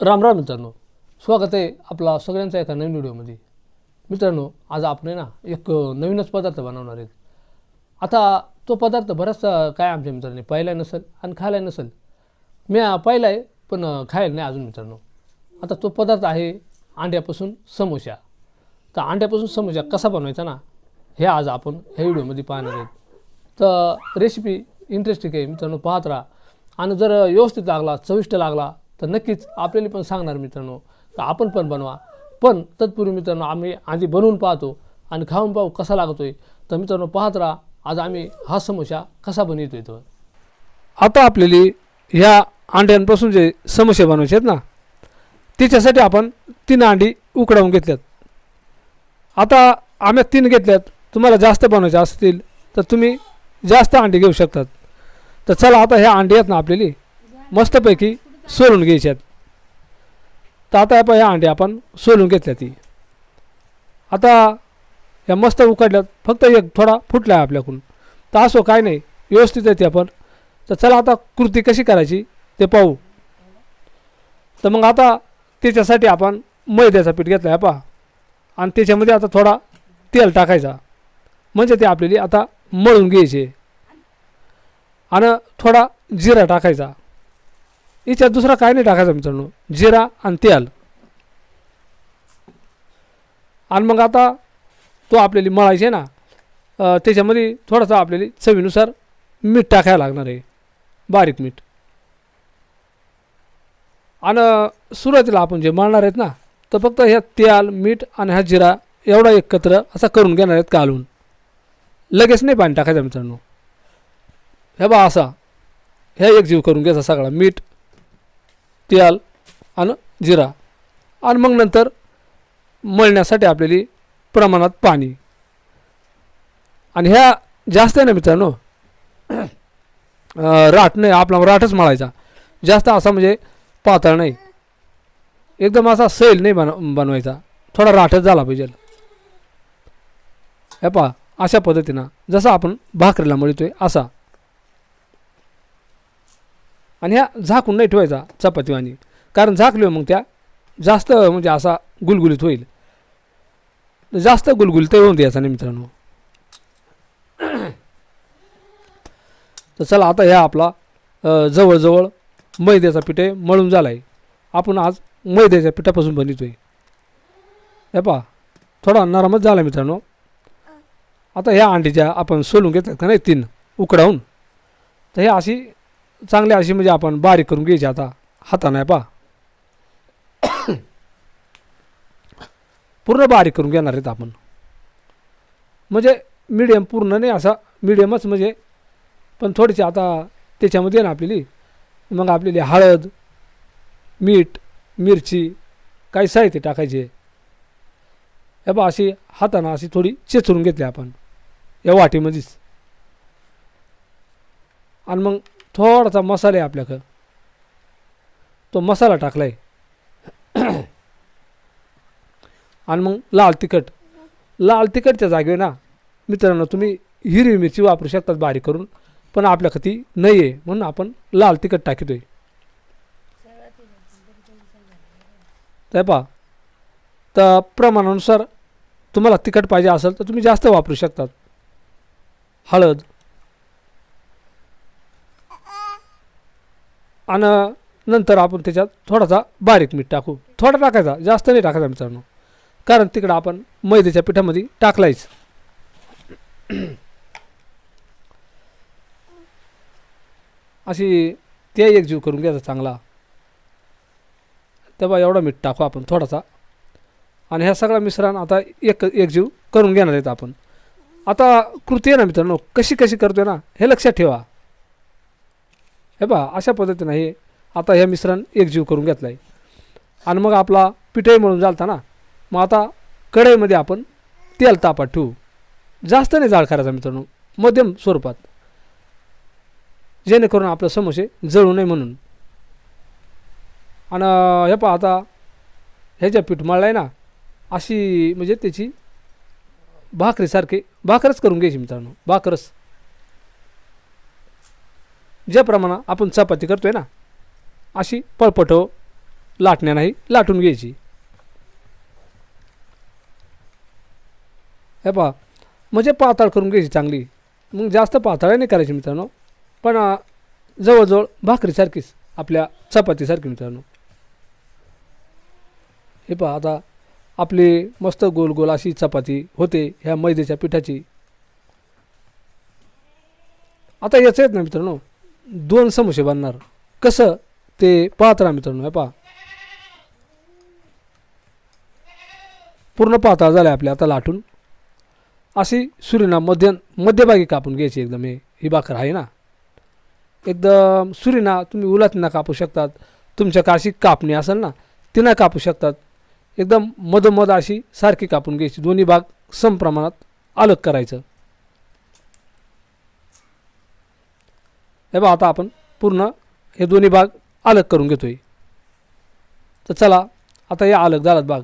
राम राम मित्रांनो. स्वागत आहे आपला सगळ्यांचा एका नवीन व्हिडिओमध्ये. मित्रांनो आज आपण आहे ना एक नवीनच पदार्थ बनवणार आहेत. आता तो पदार्थ बराचसा काय आमच्या मित्रांनी पाहिला नसेल आणि खायला नसेल. मी पाहिला आहे पण खायला नाही अजून मित्रांनो. आता तो पदार्थ आहे अंड्यापासून समोसा. तर अंड्यापासून समोसा कसा बनवायचा ना हे आज आपण ह्या व्हिडिओमध्ये पाहणार आहेत. तर रेसिपी इंटरेस्टिंग आहे मित्रांनो पाहत राहा. आणि जर व्यवस्थित लागला चविष्ट लागला तर नक्कीच आपल्याला पण सांगणार मित्रांनो तर आपण पण बनवा. पण तत्पूर्वी मित्रांनो आम्ही आधी बनवून पाहतो आणि खाऊन पाहू कसा लागतोय. तर मित्रांनो पाहत राहा. आज आम्ही हा समोसा कसा बनवतोय तो आता आपल्याला ह्या अंड्यांपासून जे समोसे बनवायचे आहेत ना त्याच्यासाठी आपण तीन अंडी उकडावून घेतल्यात. आता आम्ही तीन घेतल्यात. तुम्हाला जास्त बनवायचे असतील तर तुम्ही जास्त अंडी घेऊ शकतात. तर चला आता ह्या अंडी आहेत ना आपल्याली मस्तपैकी सोलून घ्यायच्यात. तर आता पहा ह्या अंडी आपण सोलून घेतल्या ती. आता या मस्त उकडल्यात फक्त एक थोडा फुटला आहे आपल्याकडून. तर असो काय नाही व्यवस्थित येते आपण. तर चला आता कृती कशी करायची ते पाहू. तर मग आता त्याच्यासाठी आपण मैद्याचा पीठ घेतला आहे पा आणि त्याच्यामध्ये आता थोडा तेल टाकायचा. म्हणजे ते आपल्याला आता मळून घ्यायचे. आणि थोडा जिरा टाकायचा. याच्यात दुसरा काय नाही टाकायचा मित्रांनो. जिरा आणि तेल. आणि मग आता तो आपल्याला मळायचे ना त्याच्यामध्ये थोडासा आपल्याला चवीनुसार मीठ टाकायला लागणार आहे. बारीक मीठ. आणि सुरुवातीला आपण जे मळणार आहेत ना तर फक्त ह्या तेल मीठ आणि हा जिरा एवढा एकत्र असा करून घेणार आहेत कालून लगेच नाही पाणी टाकायचं मित्रांनो. हे बा असा. ह्या एकजीव करून घ्यायचा सगळा मीठ. तेल आणि जिरा. आणि मग नंतर मळण्यासाठी आपल्याला प्रमाणात पाणी. आणि ह्या जास्त आहे ना मित्रांनो? राठ राट नाही आपला राटच मळायचा. जास्त असा म्हणजे पातळ नाही. एकदम असा सैल नाही बन बनवायचा. थोडा राठच झाला पाहिजे. हे पहा अशा पद्धतीनं जसं आपण भाकरीला मळतोय असा. आणि ह्या झाकून नाही ठेवायचा चपातीवानी कारण झाकल्यावर मग त्या जास्त म्हणजे असा गुलगुलीत होईल. जास्त गुलगुलीत होऊन द्यायचा नाही मित्रांनो. तर चला आता ह्या आपला जवळजवळ मैद्याचा पिठे मळून झाला आहे आपण आज मैद्याच्या पिठापासून बनवतोय. हे पहा थोडा नरमच झाला मित्रांनो. आता ह्या अंडीच्या आपण सोलून घेतात का नाही तीन उकडावून. तर हे अशी चांगली अशी म्हणजे आपण बारीक करून घ्यायची आता. हाताने आहे पहा. पूर्ण बारीक करून घेणार आहेत आपण. म्हणजे मिडियम पूर्ण नाही असा मिडियमच म्हणजे पण थोडीशी आता त्याच्यामध्ये ना आपली मग आपल्याली हळद मीठ मिरची काही साहित्य टाकायचे. हे बा अशी हातानं अशी थोडी चेचरून घेतली आपण. या वाटीमध्येच. आणि मग थोडासा मसाला आहे आपल्याकडं. तो मसाला टाकला आहे आणि मग लाल तिखट. लाल तिखटच्या जागेवर ना मित्रांनो तुम्ही हिरवी मिरची वापरू शकतात बारीक करून पण आपल्याकडे ती नाही आहे म्हणून आपण लाल तिखट टाकतोय. तर पहा. तर प्रमाणानुसार तुम्हाला तिखट पाहिजे असेल तर तुम्ही जास्त वापरू शकतात. हळद आणि नंतर आपण त्याच्यात थोडासा बारीक मीठ टाकू. थोडा टाकायचा जास्त नाही टाकायचा मित्रांनो. कारण तिकडं आपण मैद्याच्या पिठामध्ये टाकलायच. अशी ते एकजीव करून घ्यायचा चांगला. तेव्हा एवढा मीठ टाकू आपण थोडासा. आणि ह्या सगळा मिश्रण आता एक एकजीव करून घेणार आहेत आपण. आता कृती आहे ना मित्रांनो कशी कशी करतोय ना हे लक्षात ठेवा. हे पहा अशा पद्धतीनं हे आता हे मिश्रण एकजीव करून घेतलं आहे आणि मग आपला पिठही म्हणून झालता ना मग आता कढईमध्ये आपण तेल तापात ठेवू. जास्त नाही जाळ करायचा मित्रांनो मध्यम स्वरूपात. जेणेकरून आपलं समोसे जळू नये म्हणून. आणि हे पहा आता ह्याच्या पीठ मळलं आहे ना अशी म्हणजे त्याची भाकरीसारखी भाकरच करून घ्यायची मित्रांनो भाकरच. ज्याप्रमाणे आपण चपाती करतो आहे ना अशी पळपटो लाटण्यालाही लाटून घ्यायची. हे पहा म्हणजे पातळ करून घ्यायची चांगली. मग जास्त पातळ नाही करायची मित्रांनो पण जवळजवळ भाकरीसारखीच आपल्या चपातीसारखी मित्रांनो. हे पहा आता आपली मस्त गोल गोल अशी चपाती होते ह्या मैद्याच्या पिठाची. आता याचं आहेत ना मित्रांनो. दोन समोसे बनणार. कसं? ते पाहत राहा मित्रांनो पहा. पूर्ण पातळ झालं आपल्या आता लाटून. अशी सुरीना मध्य मध्यभागी कापून घ्यायची एकदम हे ही भाकर आहे ना. एकदम सुरीना तुम्ही उलातना कापू शकतात. तुमच्या काशी कापणी असेल ना तिनं कापू शकतात. एकदम मधोमध अशी सारखी कापून घ्यायची. दोन्ही भाग समप्रमाणात अलग करायचं. हे बघा आता आपण पूर्ण हे दोन्ही भाग अलग करून घेतो आहे तर चला आता हे अलग झालात भाग.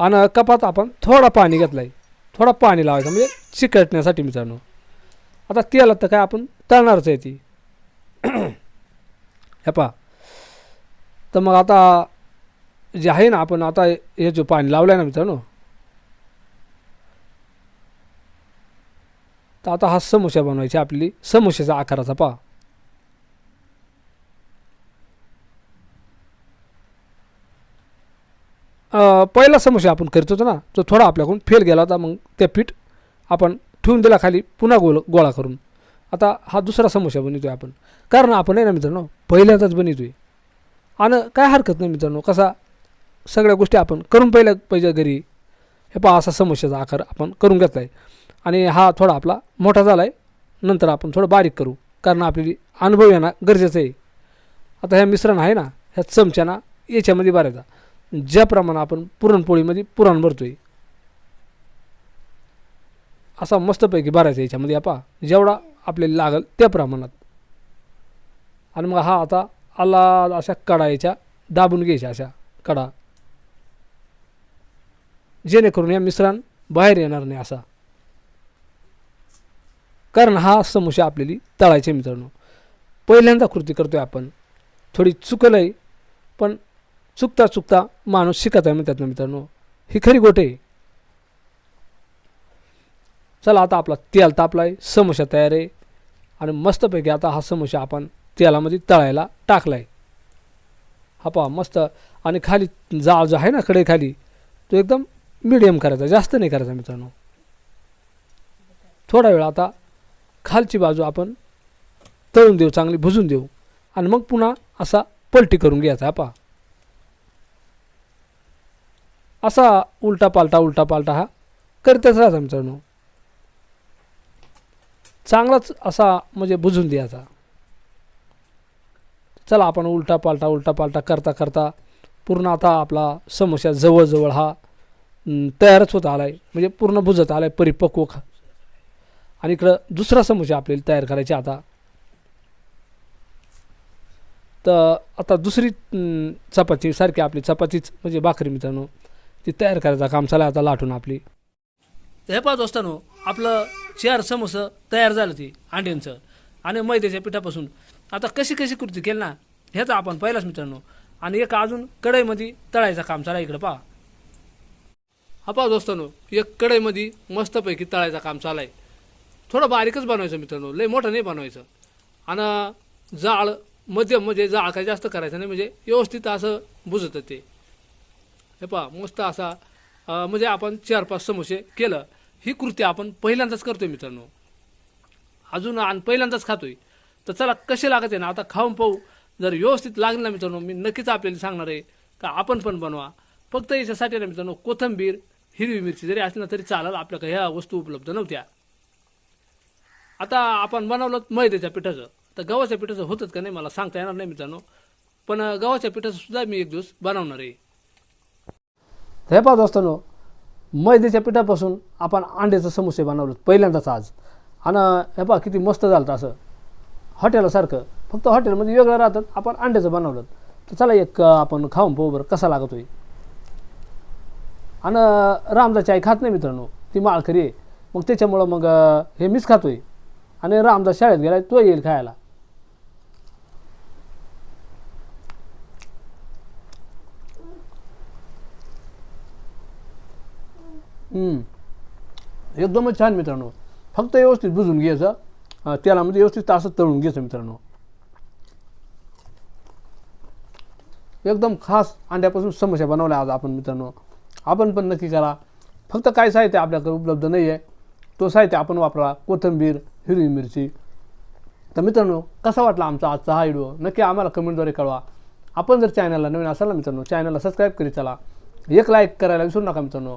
आणि कपात आपण थोडा पाणी घेतला आहे थोडा पाणी लावायचं म्हणजे चिकटण्यासाठी मित्रांनो. आता तेलात तर काय आपण तळणारच आहे ती. हे पहा. तर मग आता जे आहे ना आपण आता हे जो पाणी लावलं आहे ना मित्रांनो. तर आता हा समोसा बनवायची आपली समोशाचा आकाराचा पहा. पहिला समस्या आपण करत होतो ना तो थोडा आपल्याकडून फेल गेला होता मग ते पीठ आपण ठेवून दिला खाली पुन्हा गोल गोळा करून. आता हा दुसरा समोसा आहे आपण. कारण आपण आहे ना मित्रांनो पहिल्यांदाच बनवतोय. आणि काय हरकत नाही मित्रांनो कसा सगळ्या गोष्टी आपण करून पहिल्या पाहिजे घरी. हे पहा असा समस्याचा आकार आपण करून घेतला आहे आणि हा थोडा आपला मोठा झाला आहे नंतर आपण थोडं बारीक करू. कारण आपली अनुभव येणं गरजेचं आहे. आता ह्या मिश्रण आहे ना ह्या चमच्याना याच्यामध्ये बारायचा ज्याप्रमाणे आपण पुरणपोळीमध्ये पुरण आहे असा मस्तपैकी भरायचा याच्यामध्ये आपा जेवढा आपल्याला लागेल त्या प्रमाणात. आणि मग हा आता आला अशा कडा याच्या दाबून घ्यायच्या अशा कडा. जेणेकरून या मिश्रण बाहेर येणार नाही असा. कारण हा समोसा आपल्याला तळायचे मित्रांनो. पहिल्यांदा कृती करतोय आपण. थोडी चुकलं आहे पण चुकता चुकता माणूस शिकत आहे म्हणतात ना मित्रांनो. ही खरी गोट आहे. चला आता आपला तेल तापला आहे समोसा तयार आहे. आणि मस्तपैकी आता हा समोसा आपण तेलामध्ये तळायला टाकला आहे हा पहा मस्त आणि खाली जाळ जो आहे ना कडे खाली तो एकदम मिडियम करायचा जास्त नाही करायचा मित्रांनो. थोडा वेळ आता खालची बाजू आपण तळून देऊ चांगली भुजून देऊ. आणि मग पुन्हा असा पलटी करून घ्यायचा हा पहा. असा उलटा पालटा उलटा पालटा हा करतच राहायचा मित्रांनो चांगलाच असा म्हणजे बुजून द्यायचा चला आपण उलटा पालटा उलटा पालटा करता करता पूर्ण आता आपला समोसा जवळजवळ हा तयारच होत आला आहे म्हणजे पूर्ण बुजत आला आहे परिपक्व खा. आणि इकडं दुसरा समोसा आपल्याला तयार करायचा आता. तर आता दुसरी चपाती सारखी आपली चपातीच म्हणजे भाकरी मित्रांनो. ती तयार करायचा काम चला आता लाटून आपली. हे पाच वाजतानो आपलं चार समोसं तयार झालं ती अंड्यांचं आणि मैद्याच्या पिठापासून. आता कशी कशी कृती केली ना ह्याचा आपण पहिलाच मित्रांनो. आणि एक अजून कढईमध्ये तळायचं काम चालू इकडं पहा. हा पाच दोस्तानो एक कढईमध्ये मस्तपैकी तळायचं काम चालाय थोडं बारीकच बनवायचं मित्रांनो लय मोठं नाही बनवायचं. आणि जाळ मध्यम म्हणजे जाळ काय जास्त करायचं नाही म्हणजे व्यवस्थित असं बुजतं ते. हे पहा मस्त असा म्हणजे आपण चार पाच समोसे केलं. ही कृती आपण पहिल्यांदाच करतोय मित्रांनो. अजून आणि पहिल्यांदाच खातोय. तर चला कसे लागत आहे ना आता खाऊन पाहू. जर व्यवस्थित लागलं ना मित्रांनो मी नक्कीच आपल्याला सांगणार आहे का आपण पण बनवा. फक्त याच्यासाठी ना मित्रांनो कोथंबीर हिरवी मिरची जरी असली ना तरी चालेल आपल्याकडे ह्या वस्तू उपलब्ध नव्हत्या. आता आपण बनवलं मैद्याच्या पिठाचं. तर गव्हाच्या पिठाचं होतंच का नाही मला सांगता येणार नाही मित्रांनो. पण गव्हाच्या पिठाचं सुद्धा मी एक दिवस बनवणार आहे. हे पाहत असताना मैद्याच्या पिठापासून आपण अंड्याचं समोसे बनवलं पहिल्यांदाच आज. आणि हे पहा किती मस्त झालं होतं असं. हॉटेलासारखं. फक्त हॉटेलमध्ये वेगळं राहतात आपण अंड्याचं बनवलं. तर चला एक आपण खाऊन पाहू बरं कसा लागतोय. आणि रामदाची आई खात नाही मित्रांनो. ती माळकरी आहे. मग त्याच्यामुळं मग हे मीच खातो आहे आणि रामदास शाळेत गेला तो येईल खायला. एकदमच छान मित्रांनो. फक्त व्यवस्थित बुजून घ्यायचं. त्याला तेलामध्ये व्यवस्थित तासात तळून घ्यायचं मित्रांनो. एकदम खास अंड्यापासून समस्या बनवल्या आज आपण मित्रांनो. आपण पण नक्की करा. फक्त काय साहित्य आपल्याकडे उपलब्ध नाही आहे तो साहित्य आपण वापरा. कोथिंबीर हिरवी मिरची. तर मित्रांनो कसा वाटला आमचा आजचा हा व्हिडिओ? नक्की आम्हाला कमेंटद्वारे कळवा. आपण जर चॅनलला नवीन असाल ना मित्रांनो चॅनलला सबस्क्राईब करीत चला. एक लाईक करायला विसरू नका मित्रांनो.